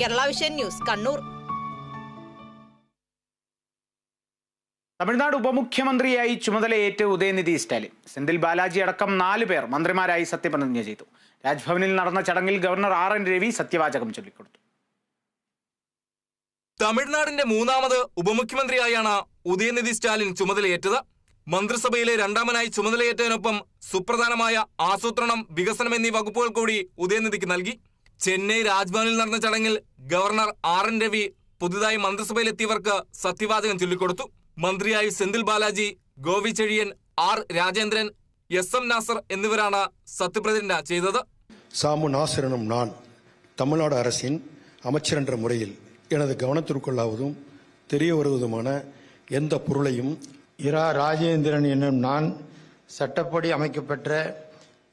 Kerala Vision News Kannur. Tamil Nadu ഉപമുഖ്യമന്ത്രിയായി ചുമതലയേറ്റ് ഉദയനിധി സ്റ്റാലിൻ. സെന്തിൽ ബാലാജി അടക്കം നാല് പേർ മന്ത്രിമാരായി സത്യപ്രതിജ്ഞ ചെയ്തു. രാജ്ഭവനിൽ നടന്ന ചടങ്ങിൽ ഗവർണർ ആർ എൻ രവി സത്യവാചകം ചൊല്ലിക്കൊടുത്തു. തമിഴ്നാടിന്റെ മൂന്നാമത് ഉപമുഖ്യമന്ത്രിയായാണ് ഉദയനിധി സ്റ്റാലിൻ ചുമതലയേറ്റത്. മന്ത്രിസഭയിലെ രണ്ടാമനായി ചുമതലയേറ്റതിനൊപ്പം സുപ്രധാനമായ ആസൂത്രണം വികസനം എന്നീ വകുപ്പുകൾ കൂടി ഉദയനിധിക്ക് നൽകി ചെന്നൈ രാജ്ഭവനിൽ നടന്ന ചടങ്ങിൽ ഗവർണർ ആർ എൻ രവി പുതുതായി മന്ത്രിസഭയിലെത്തിയവർക്ക് സത്യവാചകം ചൊല്ലിക്കൊടുത്തു മന്ത്രിയായി Senthil Balaji Govi Chezhiyan R Rajendran S M Nasar എന്നിവരാണ് സത്യപ്രതിജ്ഞ ചെയ്തത് சாமு நாசர் எனும் நான் தமிழ்நாடு அரசின் அமைச்சர் என்ற முறையில் எனது கவனத்திற்குள்ளாவதும் தெரிய வருவதுமான எந்த பொருளையும் இரா ராஜேந்திரன் என்னும் நான் சட்டப்படி அமைக்கப்பெற்ற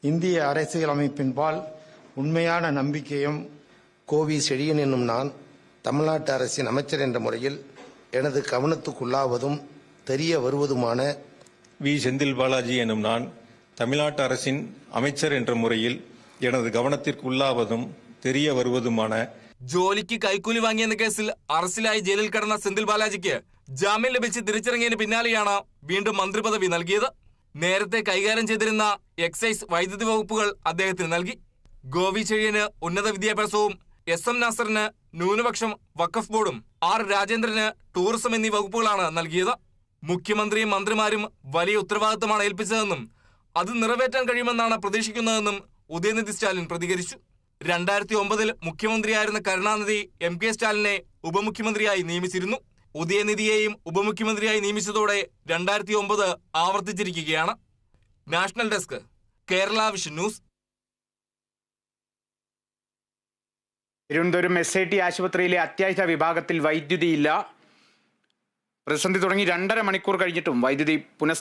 இந்திய அரசியல் அமைப்பின்பால் உண்மையான நம்பிக்கையும் கோவி செழியன் என்னும் நான் தமிழ்நாட்டு அரசின் அமைச்சர் என்ற முறையில் எனது கவனத்துக்குள்ளாவதும் தெரிய வருவதுமான வி செந்தில் பாலாஜி எனும் நான் தமிழ்நாட்டு அரசின் அமைச்சர் என்ற முறையில் எனது கவனத்திற்கு உள்ளாவதும் தெரிய வருவதுமான ജോലിക്ക് കൈക്കൂലി വാങ്ങിയെന്ന കേസിൽ അറസ്റ്റിലായി ജയിലിൽ കിടന്ന സെന്തിൽ ബാലാജിക്ക് ജാമ്യം ലഭിച്ച് തിരിച്ചിറങ്ങിയതിന് പിന്നാലെയാണ് വീണ്ടും മന്ത്രിപദവി നൽകിയത്. നേരത്തെ കൈകാര്യം ചെയ്തിരുന്ന എക്സൈസ് വൈദ്യുതി വകുപ്പുകൾ അദ്ദേഹത്തിന് നൽകി. ഗോവി ചെഴിയന് ഉന്നത വിദ്യാഭ്യാസവും എസ് എം നാസറിന് ന്യൂനപക്ഷം വഖഫ് ബോർഡും ആർ രാജേന്ദ്രന് ടൂറിസം എന്നീ വകുപ്പുകളാണ് നൽകിയത്. മുഖ്യമന്ത്രിയും മന്ത്രിമാരും വലിയ ഉത്തരവാദിത്തമാണ് ഏൽപ്പിച്ചതെന്നും അത് നിറവേറ്റാൻ കഴിയുമെന്നാണ് പ്രതീക്ഷിക്കുന്നതെന്നും ഉദയനിധി സ്റ്റാലിൻ പ്രതികരിച്ചു. രണ്ടായിരത്തി ഒമ്പതിൽ മുഖ്യമന്ത്രിയായിരുന്ന കരുണാനിധി എം കെ സ്റ്റാലിനെ ഉപമുഖ്യമന്ത്രിയായി നിയമിച്ചിരുന്നു. ഉദയനിധിയെയും ഉപമുഖ്യമന്ത്രിയായി നിയമിച്ചതോടെ രണ്ടായിരത്തി ഒമ്പത് ആവർത്തിച്ചിരിക്കുകയാണ്. National desk Kerala vision news. Thiruvananthapuram S I T ആശുപത്രിയിലെ അത്യാഹിത വിഭാഗത്തിൽ വൈദ്യുതിയില്ല പ്രതിസന്ധി തുടങ്ങി രണ്ടര മണിക്കൂർ കഴിഞ്ഞിട്ടും വൈദ്യുതി പുനഃ